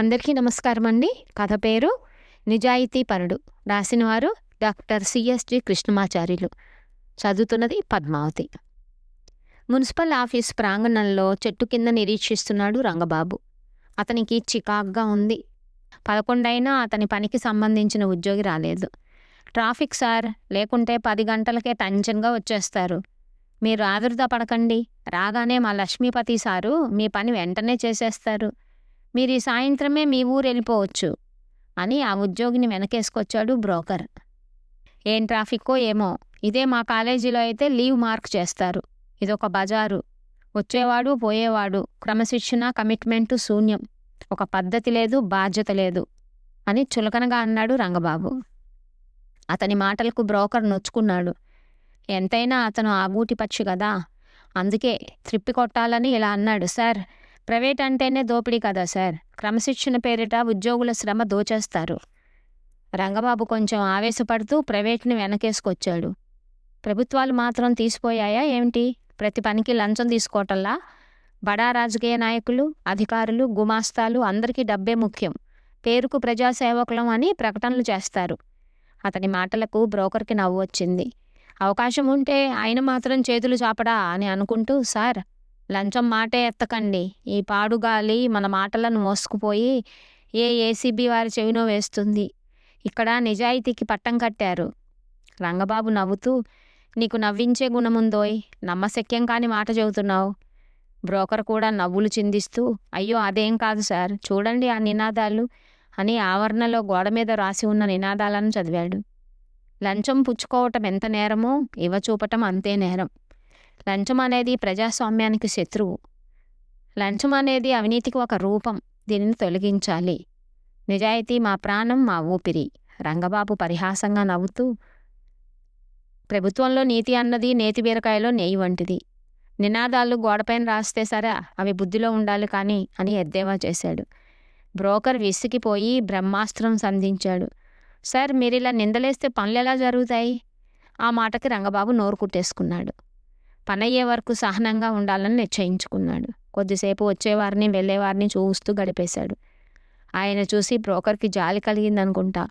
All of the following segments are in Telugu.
అందరికీ నమస్కారం అండి కథ పేరు నిజాయితీ పరుడు. రాసినవారు డాక్టర్ సిఎస్జి కృష్ణమాచార్యులు. చదువుతున్నది పద్మావతి. మున్సిపల్ ఆఫీస్ ప్రాంగణంలో చెట్టు కింద నిరీక్షిస్తున్నాడు రంగబాబు. అతనికి చికాగ్గా ఉంది. పదకొండైనా అతని పనికి సంబంధించిన ఉద్యోగి రాలేదు. ట్రాఫిక్ సార్ లేకుంటే పది గంటలకే టెన్షన్గా వచ్చేస్తారు. మీరు ఆదుర్దా పడకండి రాగానే మా లక్ష్మీపతి సారు మీ పని వెంటనే చేసేస్తారు. మీరు ఈ సాయంత్రమే మీ ఊరు వెళ్ళిపోవచ్చు అని ఆ ఉద్యోగిని వెనకేసుకొచ్చాడు బ్రోకర్. ఏం ట్రాఫిక్కో ఏమో ఇదే మా కాలేజీలో అయితే లీవ్ మార్క్ చేస్తారు. ఇదొక బజారు. వచ్చేవాడు పోయేవాడు క్రమశిక్షణ కమిట్మెంటు శూన్యం. ఒక పద్ధతి లేదు బాధ్యత లేదు అని చులకనగా అన్నాడు రంగబాబు. అతని మాటలకు బ్రోకర్ నొచ్చుకున్నాడు. ఎంతైనా అతను ఆగూటి పక్షి కదా అందుకే త్రిప్పి కొట్టాలని ఇలా అన్నాడు సార్ ప్రైవేట్ అంటేనే దోపిడీ కదా సార్. క్రమశిక్షణ పేరిట ఉద్యోగుల శ్రమ దోచేస్తారు. రంగబాబు కొంచెం ఆవేశపడుతూ ప్రైవేట్ని వెనకేసుకొచ్చాడు. ప్రభుత్వాలు మాత్రం తీసిపోయాయా ఏమిటి? ప్రతి పనికి లంచం తీసుకోవటంలా బడా రాజకీయ నాయకులు అధికారులు గుమాస్తాలు అందరికీ డబ్బే ముఖ్యం. పేరుకు ప్రజాసేవకులం అని ప్రకటనలు చేస్తారు. అతని మాటలకు బ్రోకర్కి నవ్వు వచ్చింది. అవకాశం ఉంటే ఆయన మాత్రం చేతులు చాపడా అని అనుకుంటూ సార్ లంచం మాటే ఎత్తకండి. ఈ పాడుగాలి మన మాటలను మోసుకుపోయి ఏ ఏసీబీ వారి చెవినో వేస్తుంది. ఇక్కడ నిజాయితీకి పట్టం కట్టారు. రంగబాబు నవ్వుతూ నీకు నవ్వించే గుణముందోయ్. నమ్మశక్యం కాని మాట చెబుతున్నావు. బ్రోకర్ కూడా నవ్వులు చిందిస్తూ అయ్యో అదేం కాదు సార్ చూడండి ఆ నినాదాలు అని ఆవరణలో గోడ మీద రాసి ఉన్న నినాదాలను చదివాడు. లంచం పుచ్చుకోవటం ఎంత నేరమో ఇవ చూపటం అంతే నేరం. లంచం అనేది ప్రజాస్వామ్యానికి శత్రువు. లంచం అనేది అవినీతికి ఒక రూపం. దీనిని తొలగించాలి. నిజాయితీ మా ప్రాణం మా ఊపిరి. రంగబాబు పరిహాసంగా నవ్వుతూ ప్రభుత్వంలో నీతి అన్నది నేతి బీరకాయలో నెయ్యి వంటిది. నినాదాలు గోడపైన రాస్తే సరే అవి బుద్ధిలో ఉండాలి కానీ అని ఎద్దేవా చేశాడు. బ్రోకర్ విసిగిపోయి బ్రహ్మాస్త్రం సంధించాడు. సార్ మీరు ఇలా నిందలేస్తే పనులు ఎలా జరుగుతాయి? ఆ మాటకి రంగబాబు నోరు కుట్టేసుకున్నాడు. పనయ్యే వరకు సహనంగా ఉండాలని నిశ్చయించుకున్నాడు. కొద్దిసేపు వచ్చేవారిని వెళ్ళేవారిని చూస్తూ గడిపేశాడు. ఆయన చూసి బ్రోకర్కి జాలి కలిగిందనుకుంటా.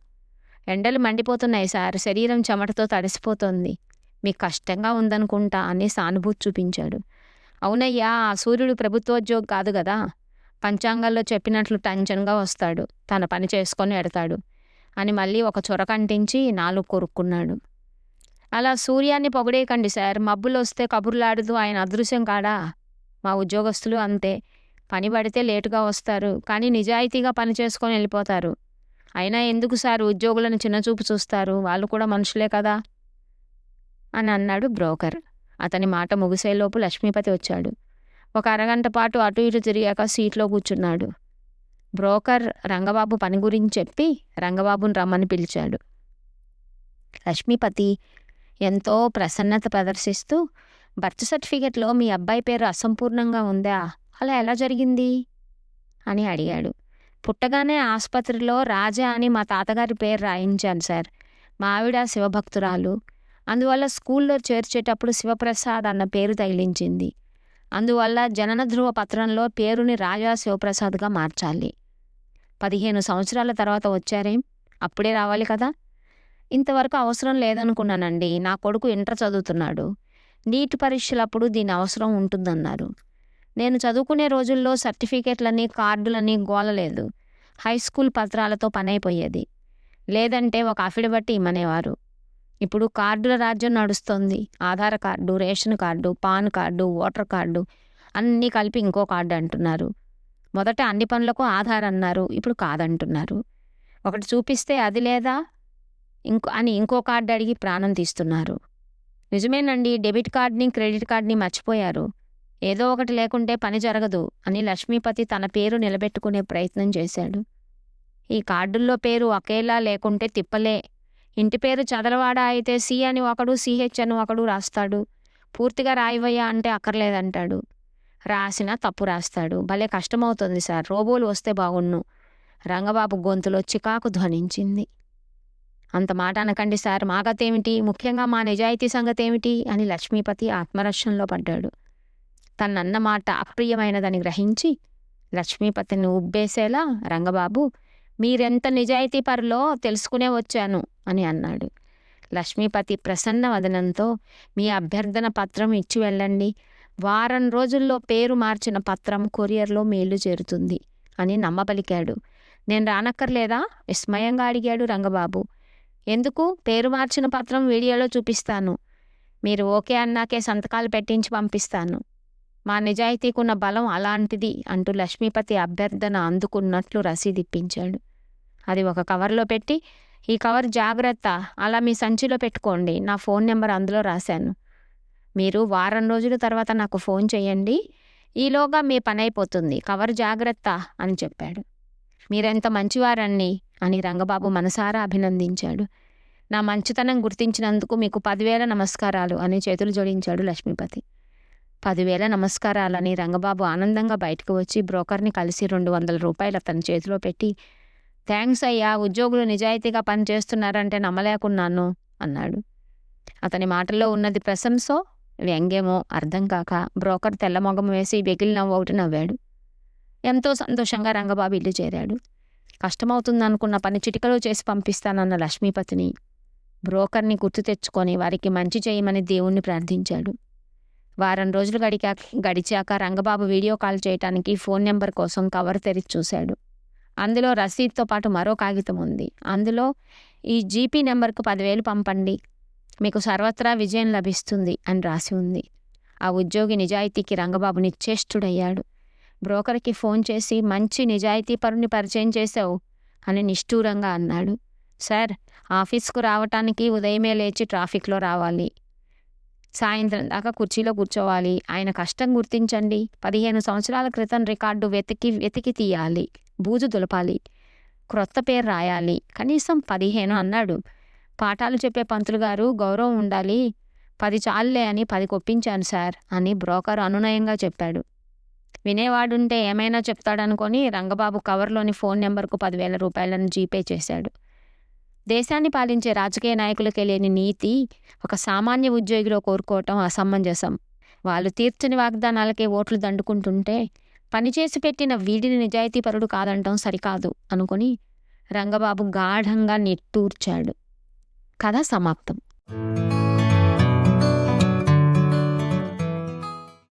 ఎండలు మండిపోతున్నాయి సార్ శరీరం చెమటతో తడిసిపోతోంది. మీకు కష్టంగా ఉందనుకుంటా అని సానుభూతి చూపించాడు. అవునయ్యా ఆ సూర్యుడు ప్రభుత్వోద్యోగి కాదు కదా. పంచాంగాల్లో చెప్పినట్లు టెన్షన్గా వస్తాడు. తన పని చేసుకొని ఎడతాడు. అని మళ్ళీ ఒక చొరకంటించి నాలుగు కొరుక్కున్నాడు. అలా సూర్యాన్ని పొగడేయకండి సార్. మబ్బులు వస్తే కబుర్లాడుతూ ఆయన అదృశ్యం కాడా? మా ఉద్యోగస్తులు అంతే. పని పడితే లేటుగా వస్తారు. కానీ నిజాయితీగా పని చేసుకొని వెళ్ళిపోతారు. అయినా ఎందుకు సార్ ఉద్యోగులను చిన్నచూపు చూస్తారు? వాళ్ళు కూడా మనుషులే కదా? అని అన్నాడు బ్రోకర్. అతని మాట ముగిసేలోపు లక్ష్మీపతి వచ్చాడు. ఒక అరగంట పాటు అటు ఇటు తిరిగాక సీట్లో కూర్చున్నాడు. బ్రోకర్ రంగబాబు పని గురించి చెప్పి రంగబాబుని రమ్మని పిలిచాడు. లక్ష్మీపతి ఎంతో ప్రసన్నత ప్రదర్శిస్తూ బర్త్ సర్టిఫికెట్లో మీ అబ్బాయి పేరు అసంపూర్ణంగా ఉందా? అలా ఎలా జరిగింది? అని అడిగాడు. పుట్టగానే ఆసుపత్రిలో రాజా అని మా తాతగారి పేరు రాయించాను సార్. మా ఆవిడ శివభక్తురాలు. అందువల్ల స్కూల్లో చేర్చేటప్పుడు శివప్రసాద్ అన్న పేరు తగిలించింది. అందువల్ల జనన ధృవ పత్రంలో పేరుని రాజా శివప్రసాద్గా మార్చాలి. పదిహేను సంవత్సరాల తర్వాత వచ్చారేం? అప్పుడే రావాలి కదా? ఇంతవరకు అవసరం లేదనుకున్నానండి. నా కొడుకు ఇంటర్ చదువుతున్నాడు. నీట్ పరీక్షలప్పుడు దీని అవసరం ఉంటుందన్నారు. నేను చదువుకునే రోజుల్లో సర్టిఫికేట్లని కార్డులని గోలలేదు. హై స్కూల్ పత్రాలతో పనైపోయేది. లేదంటే ఒక అఫిడవిట్ ఇమ్మనేవారు. ఇప్పుడు కార్డుల రాజ్యం నడుస్తోంది. Aadhaar card ration card PAN card voter card అన్నీ కలిపి ఇంకో కార్డు అంటున్నారు. మొదట అన్ని పనులకు ఆధార్ అన్నారు. ఇప్పుడు కాదంటున్నారు. ఒకటి చూపిస్తే అది లేదా? ఇంకో అని ఇంకో కార్డు అడిగి ప్రాణం తీస్తున్నారు. నిజమేనండి డెబిట్ కార్డ్ని క్రెడిట్ కార్డ్ని మర్చిపోయారు. ఏదో ఒకటి లేకుంటే పని జరగదు అని లక్ష్మీపతి తన పేరు నిలబెట్టుకునే ప్రయత్నం చేశాడు. ఈ కార్డుల్లో పేరు ఒకేలా లేకుంటే తిప్పలే. ఇంటి పేరు చదలవాడ అయితే సి అని ఒకడు సిహెచ్ అని ఒకడు రాస్తాడు. పూర్తిగా రాయివయ్యా అంటే అక్కర్లేదంటాడు. రాసినా తప్పు రాస్తాడు. భలే కష్టమవుతుంది సార్. రోబోలు వస్తే బాగున్ను. రంగబాబు గొంతులో చికాకు ధ్వనించింది. అంత మాట అనకండి సార్. మా ఏమిటి ముఖ్యంగా మా నిజాయితీ సంగతి ఏమిటి అని లక్ష్మీపతి ఆత్మరక్షణలో పడ్డాడు. తనన్న మాట అప్రియమైనదని గ్రహించి లక్ష్మీపతిని ఉబ్బేసేలా రంగబాబు మీరెంత నిజాయితీ పరులో తెలుసుకునే వచ్చాను అని అన్నాడు. లక్ష్మీపతి ప్రసన్న వదనంతో మీ అభ్యర్థన పత్రం ఇచ్చి వెళ్ళండి. వారం రోజుల్లో పేరు మార్చిన పత్రం కొరియర్లో మేలు చేరుతుంది అని నమ్మపలికాడు నేను రానక్కర్లేదా? విస్మయంగా అడిగాడు రంగబాబు. ఎందుకు? పేరు మార్చిన పత్రం వీడియోలో చూపిస్తాను. మీరు ఓకే అన్నాకే సంతకాలు పెట్టించి పంపిస్తాను. మా నిజాయితీకున్న బలం అలాంటిది అంటూ లక్ష్మీపతి అభ్యర్థన అందుకున్నట్లు రసీదిప్పించాడు అది ఒక కవర్లో పెట్టి ఈ కవర్ జాగ్రత్త అలా మీ సంచిలో పెట్టుకోండి. నా ఫోన్ నెంబర్ అందులో రాశాను. మీరు వారం రోజుల తర్వాత నాకు ఫోన్ చేయండి. ఈలోగా మీ పని అయిపోతుంది కవర్ జాగ్రత్త అని చెప్పాడు. మీరెంత మంచివారండి అని రంగబాబు మనసారా అభినందించాడు. నా మంచితనం గుర్తించినందుకు మీకు పదివేల నమస్కారాలు అని చేతులు జోడించాడు లక్ష్మీపతి. పదివేల నమస్కారాలని రంగబాబు ఆనందంగా బయటకు వచ్చి బ్రోకర్ని కలిసి రెండు వందల రూపాయలు అతని చేతిలో పెట్టి థ్యాంక్స్ అయ్యా ఉద్యోగులు నిజాయితీగా పనిచేస్తున్నారంటే నమ్మలేకున్నాను అన్నాడు. అతని మాటల్లో ఉన్నది ప్రశంసో వ్యంగ్యమో అర్థం కాక బ్రోకర్ తెల్లమొగం వేసి బెగిలి నవ్వు ఒకటి నవ్వాడు. ఎంతో సంతోషంగా రంగబాబు ఇల్లు చేరాడు. కష్టమవుతుందనుకున్న పని చిటికలో చేసి పంపిస్తానన్న లక్ష్మీపతిని. బ్రోకర్ని గుర్తు తెచ్చుకొని వారికి మంచి చేయమని దేవుణ్ణి ప్రార్థించాడు. వారం రోజులు గడికా గడిచాక రంగబాబు వీడియో కాల్ చేయటానికి ఫోన్ నెంబర్ కోసం కవర్ తెరిచి చూశాడు. అందులో రసీద్తో పాటు మరో కాగితం ఉంది. అందులో ఈ జీపీ నెంబర్కు పదివేలు పంపండి. మీకు సర్వత్రా విజయం లభిస్తుంది అని రాసి ఉంది. ఆ ఉద్యోగి నిజాయితీకి రంగబాబు నిశ్చేష్టుడయ్యాడు బ్రోకర్కి ఫోన్ చేసి మంచి నిజాయితీ పరుని పరిచయం చేశావు అని నిష్ఠూరంగా అన్నాడు. సార్ ఆఫీస్కు రావటానికి ఉదయమే లేచి ట్రాఫిక్లో రావాలి. సాయంత్రం దాకా కుర్చీలో కూర్చోవాలి. ఆయన కష్టం గుర్తించండి. పదిహేను సంవత్సరాల క్రితం రికార్డు వెతికి వెతికి తీయాలి. బూజు దులపాలి. క్రొత్త పేరు రాయాలి. కనీసం పదిహేను అన్నాడు. పాఠాలు చెప్పే పంతులు గారు గౌరవం ఉండాలి. పది చాలులే అని పది కొప్పించాను సార్ అని బ్రోకర్ అనునయంగా చెప్పాడు. వినేవాడుంటే ఏమైనా చెప్తాడనుకొని రంగబాబు కవర్లోని ఫోన్ నెంబర్కు పదివేల రూపాయలను జీపే చేశాడు. దేశాన్ని పాలించే రాజకీయ నాయకులకే లేని నీతి ఒక సామాన్య ఉద్యోగిలో కోరుకోవటం అసమంజసం. వాళ్ళు తీర్చని వాగ్దానాలకే ఓట్లు దండుకుంటుంటే పనిచేసి పెట్టిన వీడిని నిజాయితీపరుడు కాదంటం సరికాదు అనుకుని రంగబాబు గాఢంగా నిట్టూర్చాడు. కథ సమాప్తం.